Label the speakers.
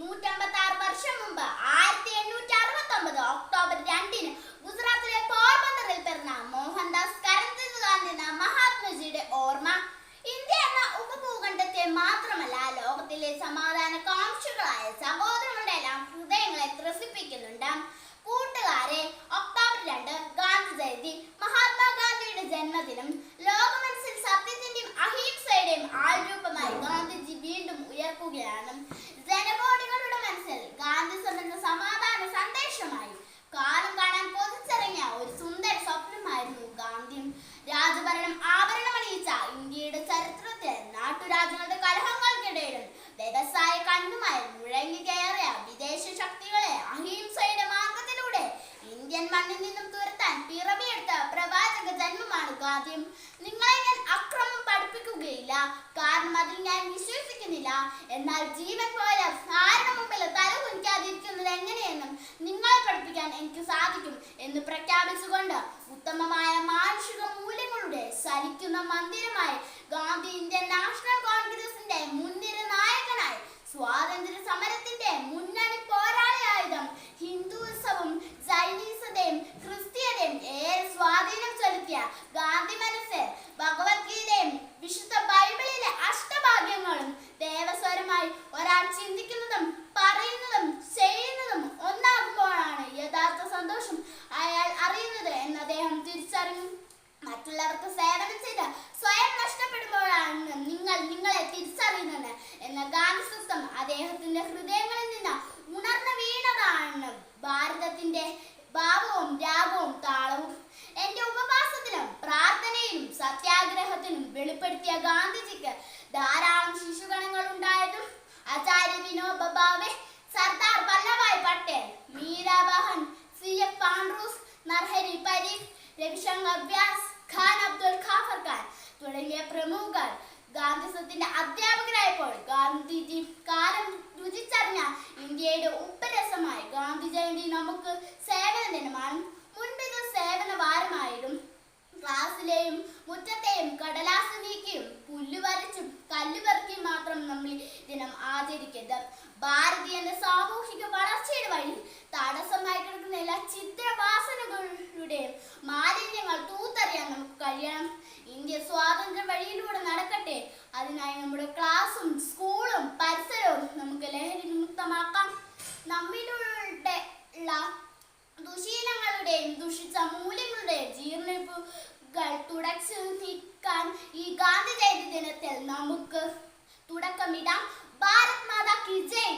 Speaker 1: നൂറ്റമ്പത്തി ആറ് വർഷം മുമ്പ് ആയിരത്തി എണ്ണൂറ്റി അറുപത്തി ഒമ്പത് ഒക്ടോബർ രണ്ടിന് ഗുജറാത്തിലെ പോർബന്ദറിൽ പിറന്ന മോഹൻദാസ് കരംചന്ദ് ഗാന്ധി എന്ന മഹാത്മജിയുടെ ഓർമ്മ. ഇന്ത്യ എന്ന ഉപഭൂഖണ്ഡത്തെ മാത്രമല്ല ലോകത്തിലെ സമാധാന കാംക്ഷികളായ സഹോദരങ്ങളുടെ എല്ലാം ഹൃദയങ്ങളെ ത്രസിപ്പിക്കുന്നുണ്ട്. കൂട്ടുകാരെ ഒക്ടോബർ രണ്ട് ഗാന്ധി ജയന്തി മഹാത്മാഗാന്ധിയുടെ ജന്മദിനം ലോകമനസ്സിൽ സത്യത്തിന്റെയും അഹിംസയുടെയും ആൾരൂപമായി ഗാന്ധിജി വീണ്ടും ഉയർക്കുകയാണ്. മനസ്സിൽ ഗാന്ധി ജന്മമാണ് ഗാന്ധി നിങ്ങളെ ഞാൻ അക്രമം പഠിപ്പിക്കുകയില്ല. കാരണം അതിൽ ഞാൻ വിശ്വസിക്കുന്നില്ല. എന്നാൽ ജീവൻ പോയ ആരുടെ മുമ്പിൽ തല കുനിക്കാതിരിക്കുന്നത് എങ്ങനെയെന്നും നിങ്ങളെ പഠിപ്പിക്കാൻ എനിക്ക് സാധിക്കും എന്ന് പ്രഖ്യാപിച്ചുകൊണ്ട് ഉത്തമമായ മാനുഷിക മൂല്യങ്ങളുടെ സലിക്കുന്ന മന്ദിരമായി ഗാന്ധി ഇന്ത്യൻ നാഷണൽ കോൺഗ്രസിന്റെ മുൻനിര നായകനായി തിരിച്ചറിഞ്ഞു മറ്റുള്ളവർക്ക് സേവനം ചെയ്ത് സ്വയം നഷ്ടപ്പെടുമ്പോഴാണ് നിങ്ങൾ നിങ്ങളെ തിരിച്ചറിയുന്നത് എന്ന ഗാന്ധിസ്വത്വം അദ്ദേഹത്തിന്റെ ഹൃദയങ്ങളിൽ നിന്ന് ഉണർന്നു വീണതാണ്. ഭാരതത്തിന്റെ ഭാവവും രാഗവും താളവും എന്റെ ഉപവാസത്തിലും പ്രാർത്ഥനയിലും സത്യാഗ്രഹത്തിനും വെളിപ്പെടുത്തിയ ഗാന്ധിജിക്ക് ധാരാളം ശിശുഗണങ്ങൾ ഉണ്ടായതും Acharya Vinoba Bhave Sardar Vallabhbhai Patel Mirabehn C F Andrews Narhari Parikh Ravishankar Vyas Khan Abdul Ghaffar തുടങ്ങിയ പ്രമുഖർ ഗാന്ധിസത്തിന്റെ അധ്യാപകരായപ്പോൾ ഗാന്ധിജി കാലം രുചിച്ചറിഞ്ഞ ഇന്ത്യയുടെ ഉപ്പരസമായി ഗാന്ധി ജയന്തി നമുക്ക് സേവന ദിനമാണ്. മുൻപിത് സേവന വാരമായിരുന്നു ക്ലാസ്സിലെയും മുറ്റത്തെയും കടലാസ് നീക്കിയും പുല്ല് വരച്ചും മാത്രം നമ്മൾ ദിനം ആചരിക്കരുത് ഭാരതീയന്റെ സാമൂഹിക വളർച്ചയുടെ വഴി തടസ്സമായി ഇന്ത്യ സ്വാതന്ത്ര്യ വഴിയിലൂടെ നടക്കട്ടെ. അതിനായി നമ്മുടെ ക്ലാസ്സും സ്കൂളും പരിസരവും നമുക്ക് ലഹരി വിമുക്തമാക്കാം നമ്മിലൂടെ ഉള്ള ദുശീലങ്ങളുടെയും ദുഷിച്ച മൂല്യങ്ങളുടെയും ജീർണിപ്പുകൾ തുടച്ചു നീക്കാൻ ഈ ഗാന്ധി ജയന്തി ദിനത്തിൽ നമുക്ക് തുടക്കമിടാം. ഭാരത് മാതാ കി ജയ്.